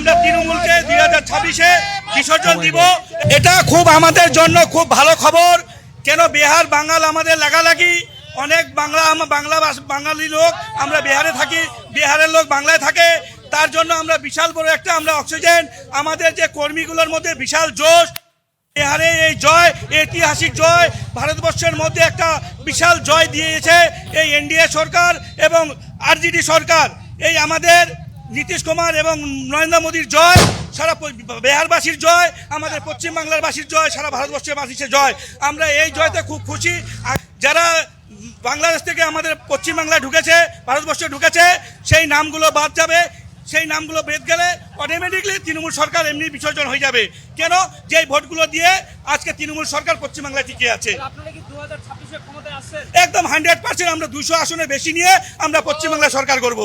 আমরা তৃণমূলকে দুই হাজার ছাব্বিশে বিসর্জন দিব। এটা খুব আমাদের জন্য খুব ভালো খবর। কেন বিহার বাঙাল আমাদের লাগালাগি? অনেক বাংলা বাংলা বাঙালি লোক আমরা বিহারে থাকি বিহারের লোক বাংলায় থাকে। তার জন্য আমরা বিশাল বড় একটা আমরা অক্সিজেন আমাদের যে কর্মীগুলোর মধ্যে বিশাল জোশ। বিহারে এই জয় ঐতিহাসিক জয় ভারতবর্ষের মধ্যে একটা বিশাল জয় দিয়েছে এই এনডিএ সরকার এবং আরজেডি সরকার। এই আমাদের নীতিশ কুমার এবং নরেন্দ্র মোদীর জয়, সারা বিহারবাসীর জয়, আমাদের পশ্চিমবাংলার বাসীর জয়, সারা ভারতবর্ষের বাসীর জয়। আমরা এই জয়তে খুব খুশি। যারা বাংলাদেশ থেকে আমাদের পশ্চিমবাংলায় ঢুকেছে, ভারতবর্ষে ঢুকেছে, সেই নামগুলো বাদ যাবে। সেই নামগুলো বেদ গেলে অটোমেটিকলি তৃণমূল সরকার এমনি বিসর্জন হয়ে যাবে। কেন? যে ভোটগুলো দিয়ে আজকে তৃণমূল সরকার পশ্চিমবাংলায় টিকে আছে। একদম হান্ড্রেড পার্সেন্ট আমরা দুশো আসনের বেশি নিয়ে আমরা পশ্চিমবাংলা সরকার করব।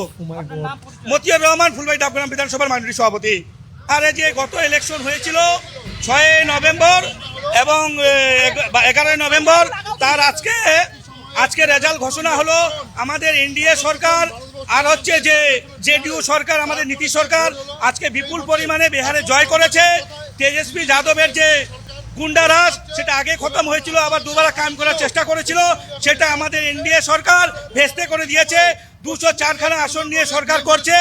মতিয়ার রহমান ফুলবাই ডাবগ্রাম বিধানসভার মাননীয় সভাপতি। আর যে গত ইলেকশন হয়েছিল ছয় নভেম্বর এবং এগারোই নভেম্বর, তার আজকে আজকে রেজাল্ট ঘোষণা হলো আমাদের এনডিএ সরকার আর হচ্ছে যে, জেডিইউ সরকার, আমাদের নীতি সরকার আজকে বিপুল পরিমাণে বিহারে জয় করেছে। তেজস্বী যাদবের যে গুন্ডারাজ সেটা আগে খতম হয়েছিল, আবার দুবার কাম করার চেষ্টা করেছিল, সেটা আমাদের এনডিএ সরকার ভেস্তে করে দিয়েছে, দুশো চারখানা আসন নিয়ে সরকার করছে।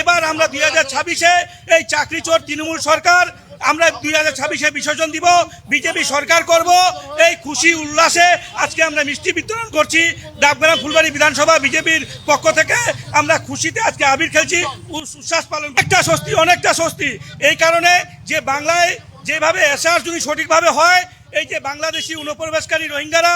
এবার আমরা দুই হাজার ছাব্বিশে এই চাকরি চোর তৃণমূল সরকার, আমরা দুই হাজার ছাব্বিশে বিসর্জন দিব, বিজেপি সরকার করব, এই খুশি উল্লাসে আজকে আমরা মিষ্টি বিতরণ করছি ডাবগ্রাম ফুলবাড়ি বিধানসভা বিজেপির পক্ষ থেকে। আমরা খুশিতে আজকে আবির খেলছি উচ্ছ্বাস পালন একটা স্বস্তি, অনেকটা স্বস্তি। এই কারণে যে বাংলায় যেভাবে এসআর যদি সঠিকভাবে হয়, এই যে বাংলাদেশি অনুপ্রবেশকারী রোহিঙ্গারা,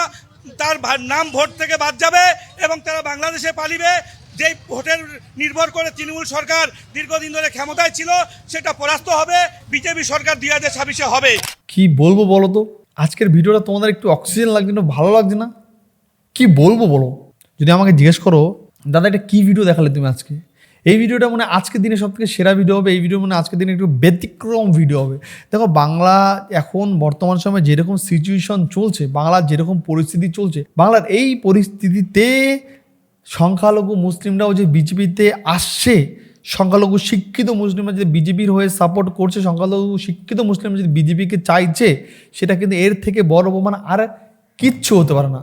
তার নাম ভোট থেকে বাদ যাবে এবং তারা বাংলাদেশে পালিবে। যেই ভোটের নির্ভর করে তৃণমূল সরকার দীর্ঘদিন ধরে ক্ষমতায় ছিল, সেটা পরাস্ত হবে। বিজেপি সরকার দুই হাজার ছাব্বিশে হবে। কি বলব বলো তো? আজকের ভিডিওটা তোমাদের একটু অক্সিজেন লাগছে না ভালো লাগছে না? কি বলব বলো? যদি আমাকে জিজ্ঞেস করো, দাদা, এটা কি ভিডিও দেখালে তুমি আজকে? এই ভিডিওটা মানে আজকের দিনে সব থেকে সেরা ভিডিও হবে। এই ভিডিও মানে আজকের দিনে একটু ব্যতিক্রম ভিডিও হবে। দেখো, বাংলা এখন বর্তমান সময়ে যেরকম সিচুয়েশন চলছে, বাংলার যেরকম পরিস্থিতি চলছে, বাংলার এই পরিস্থিতিতে সংখ্যালঘু মুসলিমরাও যে বিজেপিতে আসছে, সংখ্যালঘু শিক্ষিত মুসলিমরা যদি বিজেপির হয়ে সাপোর্ট করছে, সংখ্যালঘু শিক্ষিত মুসলিমরা যদি বিজেপিকে চাইছে, সেটা কিন্তু এর থেকে বড় অপমান আর কিচ্ছু হতে পারে না।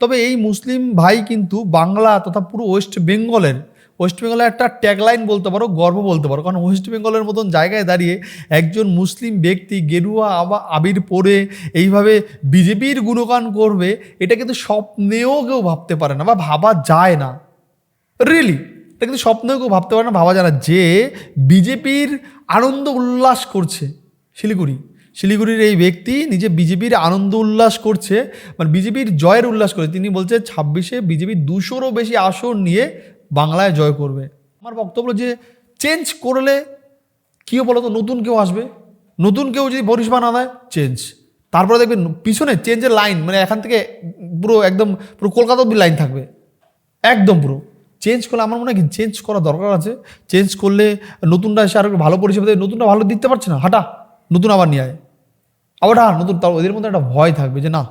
তবে এই মুসলিম ভাই কিন্তু বাংলা তথা পুরো ওয়েস্ট বেঙ্গলের ওয়েস্ট বেঙ্গলের একটা ট্যাগলাইন বলতে পারো, গর্ব বলতে পারো। কারণ ওয়েস্ট বেঙ্গলের মতন জায়গায় দাঁড়িয়ে একজন মুসলিম ব্যক্তি গেরুয়া আবা আবির পরে এইভাবে বিজেপির গুণগান করবে, এটা কিন্তু স্বপ্নেও কেউ ভাবতে পারে না বা ভাবা যায় না। রিয়েলি এটা কিন্তু স্বপ্নেও কেউ ভাবতে পারে না, ভাবা যায় না যে বিজেপির আনন্দ উল্লাস করছে শিলিগুড়ি। শিলিগুড়ির এই ব্যক্তি নিজে বিজেপির আনন্দ উল্লাস করছে মানে বিজেপির জয়ের উল্লাস করে। তিনি বলছে, ছাব্বিশে বিজেপি দুশোরও বেশি আসন নিয়ে বাংলায় জয় করবে। আমার বক্তব্য যে চেঞ্জ করলে কী বলো তো নতুন কেউ আসবে। নতুন কেউ যদি পরিষেবা না দেয় চেঞ্জ তারপরে দেখবেন পিছনে চেঞ্জের লাইন মানে এখান থেকে পুরো একদম পুরো কলকাতা অব্দি লাইন থাকবে। একদম পুরো। চেঞ্জ করলে আমার মনে হয় কি চেঞ্জ করা দরকার আছে। চেঞ্জ করলে নতুনটা এসে আরও ভালো পরিষেবা দেয়। নতুনটা ভালো দিতে পারছে না। হাঁটা, নতুন আবার নিয়ে আয়। আবার হ্যাঁ নতুন। তাও ওদের মধ্যে একটা ভয় থাকবে যে, না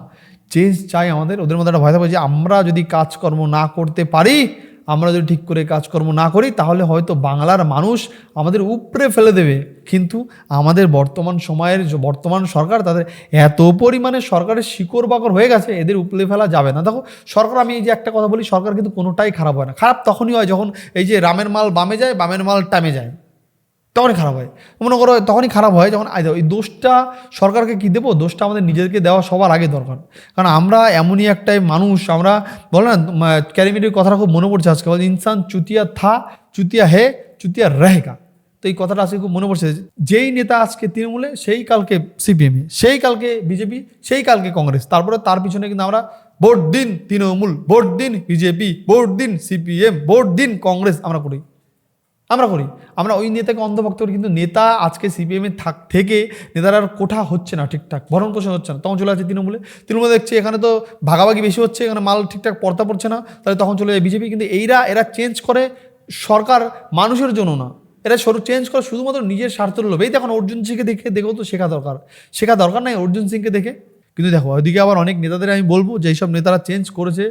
চেঞ্জ চাই আমাদের। ওদের মধ্যে একটা ভয় থাকবে যে, আমরা যদি কাজকর্ম না করতে পারি আমরা যদি ঠিক করে কাজকর্ম না করি, তাহলে হয়তো বাংলার মানুষ আমাদের উপরে ফেলে দেবে। কিন্তু আমাদের বর্তমান সময়ের বর্তমান সরকার, তাদের এত পরিমাণে সরকারের শিকড় বাকর হয়ে গেছে, এদের উপলে ফেলা যাবে না। দেখো, সরকার, আমি এই যে একটা কথা বলি, সরকার কিন্তু কোনোটাই খারাপ হয় না। খারাপ তখনই হয় যখন এই যে রামের মাল বামে যায়, বামের মাল টামে যায়। তখনই খারাপ হয়। মনে করো তখনই খারাপ হয় যখন এই দোষটা সরকারকে কী দেবো? দোষটা আমাদের নিজেদেরকে দেওয়া সবার আগে দরকার। কারণ আমরা এমনই একটাই মানুষ, আমরা বলে না ক্যারিমিটির কথাটা খুব মনে পড়ছে আজকে। বলে, ইনসান চুতিয়া থা, চুতিয়া হে, চুতিয়া রেহেকা তো এই কথাটা আজকে খুব মনে পড়ছে। যেই নেতা আজকে তৃণমূলে, সেই কালকে সিপিএমই সেই কালকে বিজেপি, সেই কালকে কংগ্রেস। তারপরে তার পিছনে কিন্তু আমরা ভোট দিন তৃণমূল, ভোট দিন বিজেপি, ভোট দিন সিপিএম, ভোট দিন কংগ্রেস আমরা করি। আমরা করি আমরা ওই নেতাকে অন্ধভক্ত করি, কিন্তু নেতা আজকে সিপিএমে থাক, থেকে নেতারা আর কোঠা হচ্ছে না ঠিকঠাক, ভরণ পোষণ হচ্ছে না। তখন চলে আসছে তৃণমূলে। তৃণমূলে দেখছে এখানে তো ভাগাভাগি বেশি হচ্ছে, এখানে মাল ঠিকঠাক পর্দা পড়ছে না, তাহলে তখন চলে যায় বিজেপি। কিন্তু এইরা এরা চেঞ্জ করে সরকার মানুষের জন্য না। এরা সরু চেঞ্জ করে শুধুমাত্র নিজের স্বার্থের লোভ এই দেখুন অর্জুন সিংকে দেখে, দেখেও তো শেখা দরকার। শেখা দরকার নাই অর্জুন সিংকে দেখে। কিন্তু দেখো, ওইদিকে আবার অনেক নেতাদের আমি বলব, যে এইসব নেতারা চেঞ্জ করেছে,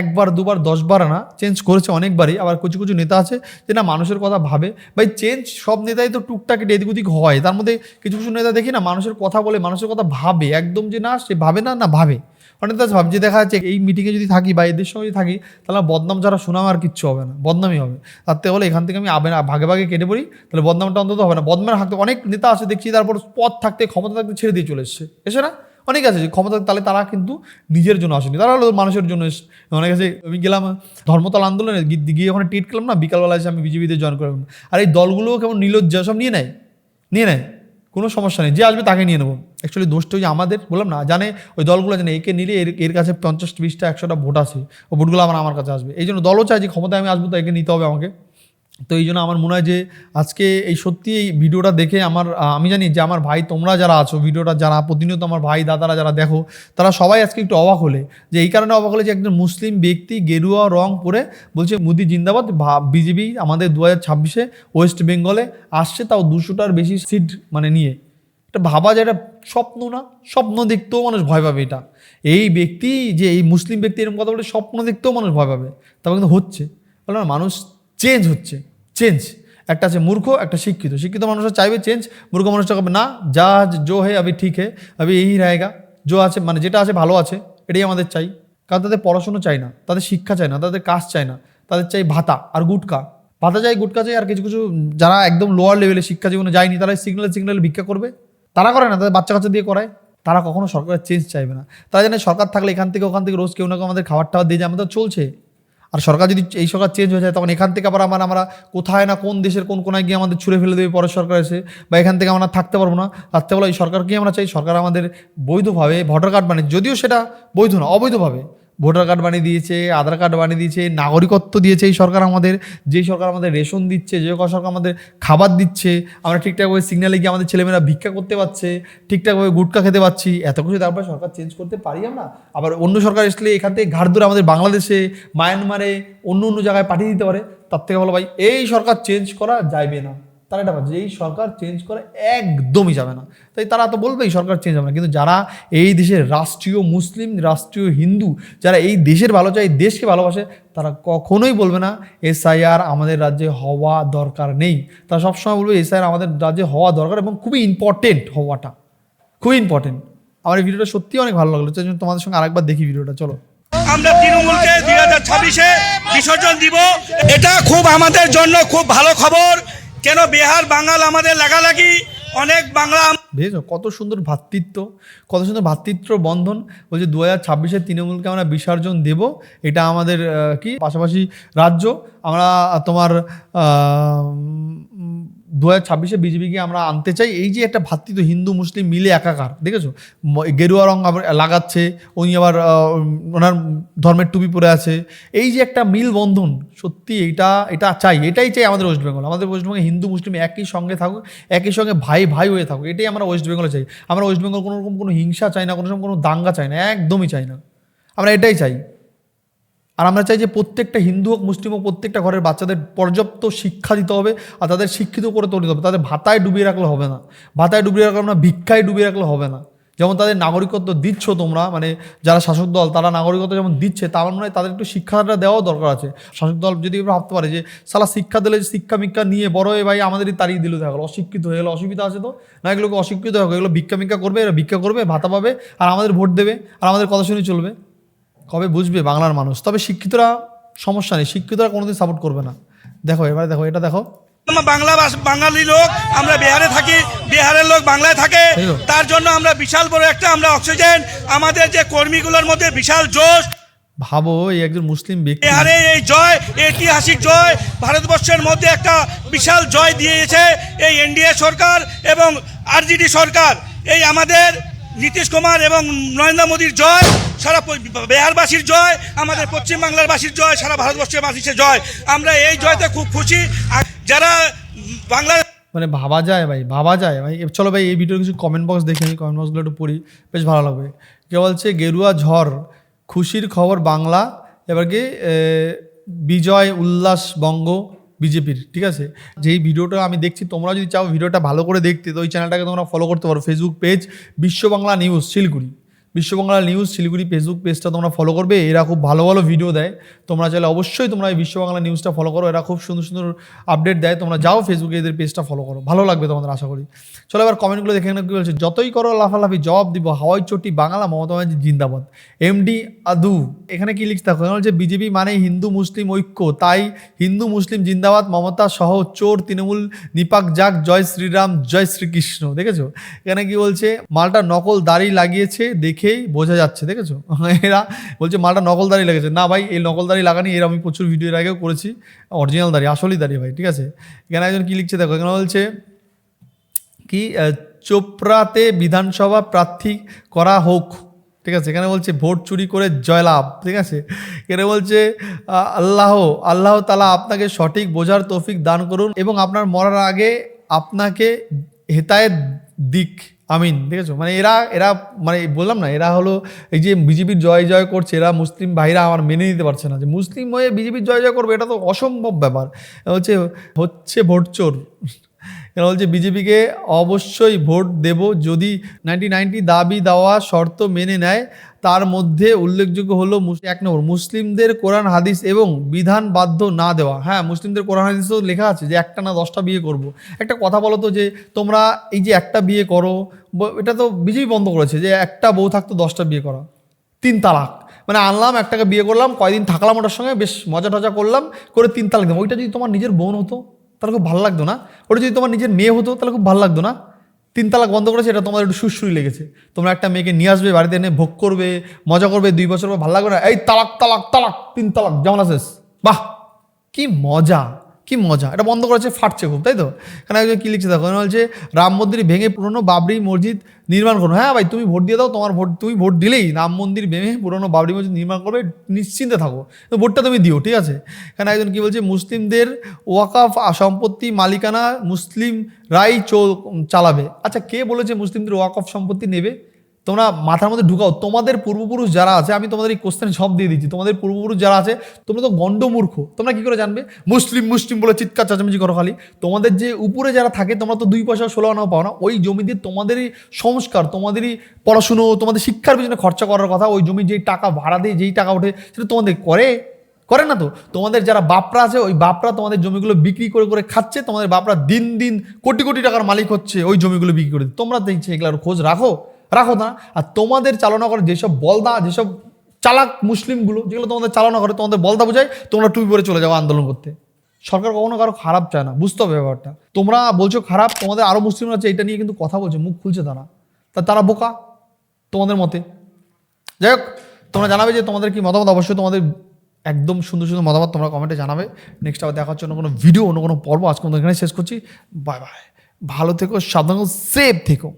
একবার, দুবার, দশবার না চেঞ্জ করেছে অনেকবারই, আবার কিছু কিছু নেতা আছে যে না মানুষের কথা ভাবে। ভাই চেঞ্জ সব নেতাই তো টুকটাক এদিক ওদিক হয়, তার মধ্যে কিছু কিছু নেতা দেখি না মানুষের কথা বলে, মানুষের কথা ভাবে, একদম যে না সে ভাবে না না ভাবে। অনেক নেতা ভাবছে দেখা যাচ্ছে এই মিটিংয়ে যদি থাকি বা এদের সঙ্গে যদি থাকি, তাহলে বদনাম যারা শোনাম আর কিচ্ছু হবে না, বদনামই হবে। তার থেকে হলে এখান থেকে আমি আবে না ভাগে ভাগে কেটে পড়ি, তাহলে বদনামটা অন্তত হবে না। বদনাম থাকতে অনেক নেতা আছে, দেখছি তারপর পদ থাকতে, ক্ষমতা থাকতে ছেড়ে দিয়ে চলে এসছে। এসে না? অনেক আছে যে ক্ষমতা তাহলে তারা কিন্তু নিজের জন্য আসেনি। তারা হলো মানুষের জন্য এসছে অনেক আছে, আমি গেলাম, ধর্মতল আন্দোলনে গিয়ে ওখানে টিট করলাম না, বিকালবেলা এসে আমি বিজেপিতে জয়েন করলাম। আর এই দলগুলোও কেমন নিলজ্জা, সব নিয়ে নেয়? নিয়ে নেয়। কোনো সমস্যা নেই। যে আসবে তাকে নিয়ে নেব। অ্যাকচুয়ালি দোষটা ওই আমাদের, বললাম না, জানে ওই দলগুলো জানে, একে নিলে এর এর কাছে পঞ্চাশ বিশটা একশোটা ভোট আছে। ও ভোটগুলো আমার আমার কাছে আসবে। এই জন্য দলও চায় যে ক্ষমতায় আমি আসব, তো একে নিতে হবে আমাকে। তো এই জন্য আমার মনে হয় যে আজকে এই সত্যি এই ভিডিওটা দেখে আমার আমি জানি যে আমার ভাই, তোমরা যারা আছো ভিডিওটা যারা, প্রতিনিয়ত আমার ভাই, দাদারা যারা দেখো, তারা সবাই আজকে একটু অবাক হলে। যে এই কারণে অবাক হলে যে একজন মুসলিম ব্যক্তি গেরুয়া, রং পরে বলছে, মোদি জিন্দাবাদ বিজেপি আমাদের দু হাজার ছাব্বিশে ওয়েস্ট বেঙ্গলে আসছে, তাও দুশোটার বেশি সিট মানে নিয়ে। এটা ভাবা যায়, এটা স্বপ্ন না, স্বপ্ন দেখতেও মানুষ ভয় পাবে এটা। এই ব্যক্তি যে, এই মুসলিম ব্যক্তি এরকম কথা বলে, স্বপ্ন দেখতেও মানুষ ভয় পাবে। তবে কিন্তু হচ্ছে। বললাম মানুষ চেঞ্জ হচ্ছে, চেঞ্জ। একটা আছে মূর্খ, একটা শিক্ষিত। শিক্ষিত মানুষরা চাইবে চেঞ্জ, মূর্খ মানুষটা হবে না, যা জো হে, আবি ঠিক হে, আবি এই রায়গা। জো আছে মানে যেটা আছে ভালো আছে, এটাই আমাদের চাই। কারণ তাদের পড়াশুনো চাই না, তাদের শিক্ষা চাই না, তাদের কাজ চাই না, তাদের চাই ভাতা আর গুটকা। ভাতা চাই, গুটকা চাই আর কিছু কিছু যারা একদম লোয়ার লেভেলে শিক্ষা জীবনে যায়নি, তারা সিগন্যাল সিগন্যাল ভিক্ষা করবে। তারা করে না, তাদের বাচ্চা কাচ্চা দিয়ে করায়। তারা কখনো সরকারের চেঞ্জ চাইবে না। তারা জানে সরকার থাকলে এখান থেকে ওখান থেকে রোজ কেউ না কেউ আমাদের খাবার টাবার দিয়ে যায়, আমাদের চলছে। আর সরকার যদি এই সরকার চেঞ্জ হয়ে যায়, তখন এখান থেকে আবার আমার, আমরা কোথায় না কোন দেশের কোন কোনায় গিয়ে আমাদের ছুড়ে ফেলে দেবে পরের সরকার এসে, বা এখান থেকে আমরা থাকতে পারব না। থাকতে বলে এই সরকারকেই আমরা চাই, সরকার আমাদের বৈধভাবে ভোটার কার্ড মানে যদিও সেটা বৈধ না, অবৈধভাবে। ভোটার কার্ড বানিয়ে দিয়েছে, আধার কার্ড বানিয়ে দিয়েছে, নাগরিকত্ব দিয়েছে এই সরকার আমাদের, যেই সরকার আমাদের রেশন দিচ্ছে, যে সরকার আমাদের খাবার দিচ্ছে, আমরা ঠিকঠাকভাবে সিগনালে গিয়ে আমাদের ছেলেমেয়েরা ভিক্ষা করতে পারছে ঠিকঠাকভাবে গুটকা খেতে পাচ্ছি এত কিছু তারপরে সরকার চেঞ্জ করতে পারি আমরা? আবার অন্য সরকার আসলে এখান থেকে ঘাট ধরে আমাদের বাংলাদেশে, মায়ানমারে অন্য অন্য জায়গায় পাঠিয়ে দিতে পারে, তার থেকে বলো ভাই, এই সরকার চেঞ্জ করা যাইবে না। তারা এটা ভাবছে এই সরকার চেঞ্জ করে একদমই যাবে না। তাই তারা তো বলবে এই সরকার চেঞ্জ হবে না। কিন্তু যারা এই দেশের রাষ্ট্রীয় মুসলিম, রাষ্ট্রীয় হিন্দু, যারা এই দেশের ভালো চায় দেশকে ভালোবাসে, তারা কখনোই বলবে না, এসআইআর আমাদের রাজ্যে হওয়া দরকার নেই। তারা সবসময় বলবে এসআইআর আমাদের রাজ্যে হওয়া দরকার এবং খুবই ইম্পর্টেন্ট হওয়াটা। খুবই ইম্পর্টেন্ট আমার এই ভিডিওটা সত্যি অনেক ভালো লাগল। তোমাদের সঙ্গে আরেকবার দেখি ভিডিওটা, চলো। আমরা তৃণমূলকে দুই হাজার ছাব্বিশে বিসর্জন দিব। এটা খুব আমাদের জন্য খুব ভালো খবর। কেন বিহার বাঙাল আমাদের লাগালাগি? অনেক বাংলা বুঝেছ? কত সুন্দর ভাতৃত্ব, কত সুন্দর ভাতৃত্ব বন্ধন। বলছে দু হাজার ছাব্বিশের তৃণমূলকে আমরা বিসর্জন দেব। এটা আমাদের কি? পাশাপাশি রাজ্য। আমরা তোমার দু হাজার ছাব্বিশে বিজেপিকে আমরা আনতে চাই। এই যে একটা ভ্রাতৃত্ব হিন্দু, মুসলিম মিলে একাকার, দেখেছ? গেরুয়া রং আবার লাগাচ্ছে, উনি আবার ওনার ধর্মের টুপি পরে আছে। এই যে একটা মিল বন্ধন সত্যি এটা এটা চাই, এটাই চাই আমাদের ওয়েস্ট বেঙ্গল। আমাদের ওয়েস্ট বেঙ্গল হিন্দু, মুসলিম একই সঙ্গে থাকুক, একই সঙ্গে ভাই ভাই হয়ে থাকুক, এটাই আমরা ওয়েস্ট বেঙ্গলে চাই। আমরা ওয়েস্ট বেঙ্গল কোনো রকম কোনো হিংসা চাই না কোনো রকম কোনো দাঙ্গা চাই না, একদমই চাই না। আমরা এটাই চাই। আর আমরা চাই যে প্রত্যেকটা হিন্দু হোক, মুসলিম হোক, প্রত্যেকটা ঘরের বাচ্চাদের পর্যাপ্ত শিক্ষা দিতে হবে আর তাদের শিক্ষিত করে তুলতে হবে। তাদের ভাতায় ডুবিয়ে রাখলে হবে না। ভাতায় ডুবিয়ে রাখলে না, ভিক্ষায় ডুবিয়ে রাখলে হবে না। যেমন তাদের নাগরিকত্ব দিচ্ছ তোমরা মানে যারা শাসক দল, তারা নাগরিকত্ব যেমন দিচ্ছে, তার মনে তাদের একটু শিক্ষাটা দেওয়াও দরকার আছে। শাসক দল যদি ভাবতে পারে যে, সালা শিক্ষা দিলে শিক্ষা মিক্ষা নিয়ে বড় হয়ে ভাই আমাদেরই তাড়িয়ে দিল, দেখা গেলো অশিক্ষিত হয়ে গেলো, অসুবিধা আছে তো? না এগুলোকে অশিক্ষিত হবে এগুলো ভিক্ষা মিক্ষা করবে, এরা ভিক্ষা করবে, ভাতা পাবে, আর আমাদের ভোট দেবে, আর আমাদের কথা শুনে চলবে। কবে বুঝবে বাংলার মানুষ? তবে শিক্ষিতরা সমস্যা নেই শিক্ষিতরা কোনোদিন সাপোর্ট করবে না। দেখো এবারে দেখো এটা দেখো। বাংলা বাঙালি লোক আমরা বিহারে থাকি বিহারের লোক বাংলায় থাকে তার জন্য আমরা বিশাল বড় একটা আমরা অক্সিজেন আমাদের যে কর্মীগুলোর মধ্যে বিশাল জোশ। ভাবো এই একজন মুসলিম ব্যক্তি। বিহারে এই জয় ঐতিহাসিক জয় ভারতবর্ষের মধ্যে একটা বিশাল জয় দিয়েছে এই এনডিএ সরকার এবং আরজেডি সরকার। এই আমাদের নীতিশ কুমার এবং নরেন্দ্র মোদীর জয়, সারা বিহারবাসীর জয়, আমাদের পশ্চিমবাংলার বাসীর জয়, সারা ভারতবর্ষের বাসীর জয়। আমরা এই জয়তে খুব খুশি। যারা বাংলা মানে ভাবা যায় ভাই, ভাবা যায়। ভাই চলো ভাই, এই ভিডিওর কিছু কমেন্ট বক্স দেখে আমি কমেন্ট বক্সগুলো একটু পড়ি, বেশ ভালো লাগবে। কে বলছে, গেরুয়া ঝড়, খুশির খবর বাংলা। এবার কি বিজয় উল্লাস বঙ্গ বিজেপির, ঠিক আছে? যেই ভিডিওটা আমি দেখছি, তোমরা যদি চাও ভিডিওটা ভালো করে দেখতে, তো ওই চ্যানেলটাকে তোমরা ফলো করতে পারো। Facebook page Biswa Bangla news Siliguri. Biswa Bangla news, Siliguri Facebook পেজটা তোমরা ফলো করবে। এরা খুব ভালো ভালো ভিডিও দেয়। তোমরা চাইলে অবশ্যই তোমরা এই বিশ্ববাংলা নিউজটা ফলো করো। এরা খুব সুন্দর সুন্দর আপডেট দেয়। তোমরা যাও ফেসবুকে এদের পেজটা ফলো করো। ভালো লাগবে তোমাদের, আশা করি। চলো এবার কমেন্টগুলো দেখে না কি বলছে। যতই করো লাফালাফি, জবাব দিব হাওয়াই চটি, বাংলা মমতা ব্যানার্জি জিন্দাবাদ। এমডি আদু, এখানে কি লিখতে থাকো বলছে, বিজেপি মানে হিন্দু মুসলিম ঐক্য, তাই হিন্দু মুসলিম জিন্দাবাদ, মমতা সহ চোর তৃণমূল, নিপাক যাক জয় শ্রীরাম, জয় শ্রীকৃষ্ণ। দেখেছ? এখানে কি বলছে, মালটা নকল দাড়ি লাগিয়েছে দেখেই বোঝা যাচ্ছে, দেখেছ? এরা বলছে, মালটা নকল দাড়ি লাগিয়েছে না ভাই, এই নকল দাড়ি লাগানি, এর আমি প্রচুর ভিডিও এর আগেও করেছি। অরিজিনাল দাড়ি, আসলেই দাড়ি ভাই, ঠিক আছে? এখানে একজন কী লিখছে, দেখো, এখানে বলছে কি চোপড়াতে বিধানসভা প্রার্থী করা হোক। ঠিক আছে, এখানে বলছে, ভোট চুরি করে জয়লাভ। ঠিক আছে? এখানে বলছে আল্লাহ আল্লাহ তালা আপনাকে সঠিক বোঝার তৌফিক দান করুন এবং আপনার মরার আগে আপনাকে হেতায়েত দিক। আমিন, ঠিক আছে? মানে এরা এরা মানে বললাম না, এরা হলো এই যে বিজেপির জয় জয় করছে, এরা মুসলিম ভাইরা আমার মেনে নিতে পারছে না। যে মুসলিম হয়ে বিজেপির জয় জয় করবে, এটা তো অসম্ভব ব্যাপার। হচ্ছে হচ্ছে ভোট এরা বলছে, বিজেপিকে অবশ্যই ভোট দেব। যদি নাইনটি নাইনটি দাবি দেওয়া শর্ত মেনে নেয়, তার মধ্যে উল্লেখযোগ্য হলো এক নম্বর, মুসলিমদের কোরআন, হাদিস এবং বিধান বাধ্য না দেওয়া। হ্যাঁ মুসলিমদের কোরআন, হাদিসেও লেখা আছে যে একটা না দশটা বিয়ে করব। একটা কথা বলো তো যে তোমরা এই যে একটা বিয়ে করো এটা তো বিজেপি বন্ধ করেছে যে একটা বউ থাকতো, দশটা বিয়ে করা। তিন তালাক। মানে আনলাম, একটাকে বিয়ে করলাম, কয়দিন থাকলাম ওটার সঙ্গে, বেশ মজা টজা করলাম, করে তিন তালাক দিলাম। ওইটা যদি তোমার নিজের বোন হতো? তাহলে খুব ভালো লাগতো না। ওটা যদি তোমার নিজের মেয়ে হতো, তাহলে খুব ভালো লাগতো না। তিন তালাক বন্ধ করেছে, এটা তোমার একটু সুশ্রুই লেগেছে। তোমরা একটা মেয়েকে নিয়ে আসবে বাড়িতে এনে, ভোগ করবে, মজা করবে, দুই বছর পর ভালো লাগবে না। এই তালাক তালাক তালাক তিন তালাক যেমন আছিস বাহ, কি মজা। কি মজা, এটা বন্ধ করেছে ফাটছে খুব, তাই তো? এখানে একজন কী লিখছে দেখো বলছে, রাম মন্দির ভেঙে পুরনো বাবরি মসজিদ নির্মাণ করুন। হ্যাঁ ভাই, তুমি ভোট দিয়ে দাও, তোমার ভোট, তুমি ভোট দিলেই রাম মন্দির ভেঙে পুরনো বাবরি মসজিদ নির্মাণ করবে, নিশ্চিন্তে থাকো। ভোটটা তুমি দিও, ঠিক আছে? এখানে একজন কী বলছে, মুসলিমদের ওয়াকাফ সম্পত্তি মালিকানা মুসলিমরাই চো, চালাবে। আচ্ছা কে বলেছে মুসলিমদের ওয়াকফ সম্পত্তি নেবে? তোমরা মাথার মধ্যে ঢুকাও, তোমাদের পূর্বপুরুষ যারা আছে, আমি তোমাদের এই কোশ্চেন সব দিয়ে দিচ্ছি। তোমাদের পূর্বপুরুষ যারা আছে, তোমরা তো গণ্ডমূর্খ তোমরা কি করে জানবে? মুসলিম মুসলিম বলে চিৎকার, চাচামেচি করো খালি। তোমাদের যে উপরে যারা থাকে, তোমরা তো দুই পয়সা ষোলো আনাও পাও না। ওই জমি দিয়ে তোমাদেরই সংস্কার, তোমাদেরই পড়াশুনো, তোমাদের শিক্ষার পিছনে খরচা করার কথা, ওই জমি যেই টাকা ভাড়া দিয়ে যেই টাকা ওঠে, সেটা তোমাদের করে? করে না তো? তোমাদের যারা বাপরা আছে, ওই বাপরা তোমাদের জমিগুলো বিক্রি করে করে খাচ্ছে, তোমাদের বাপরা দিন দিন কোটি কোটি টাকার মালিক হচ্ছে, ওই জমিগুলো বিক্রি করে তোমরা দেখছি এগুলোর খোঁজ রাখো। রাখো না। আর তোমাদের চালনা করে যেসব বলদা, যেসব চালাক মুসলিমগুলো, যেগুলো তোমাদের চালনা করে, তোমাদের বলদা বোঝায়, তোমরা টুপি পরে চলে যাও আন্দোলন করতে। সরকার কখনো কারও খারাপ চায় না, বুঝতে হবে ব্যাপারটা। তোমরা বলছো খারাপ, তোমাদের আরও মুসলিমরা আছে, এটা নিয়ে কিন্তু কথা বলছে, মুখ খুলছে তারা। তা তারা বোকা, তোমাদের মতে? যাই হোক, তোমরা জানাবে যে তোমাদের কি মতামত, অবশ্যই তোমাদের একদম সুন্দর সুন্দর মতামত তোমরা কমেন্টে জানাবে। নেক্সট আবার দেখার জন্য কোনো ভিডিও অন্য কোনো পর্ব। আজকে এখানে শেষ করছি। বাই বাই ভালো থেকো, সাবধান সেফ থেকো।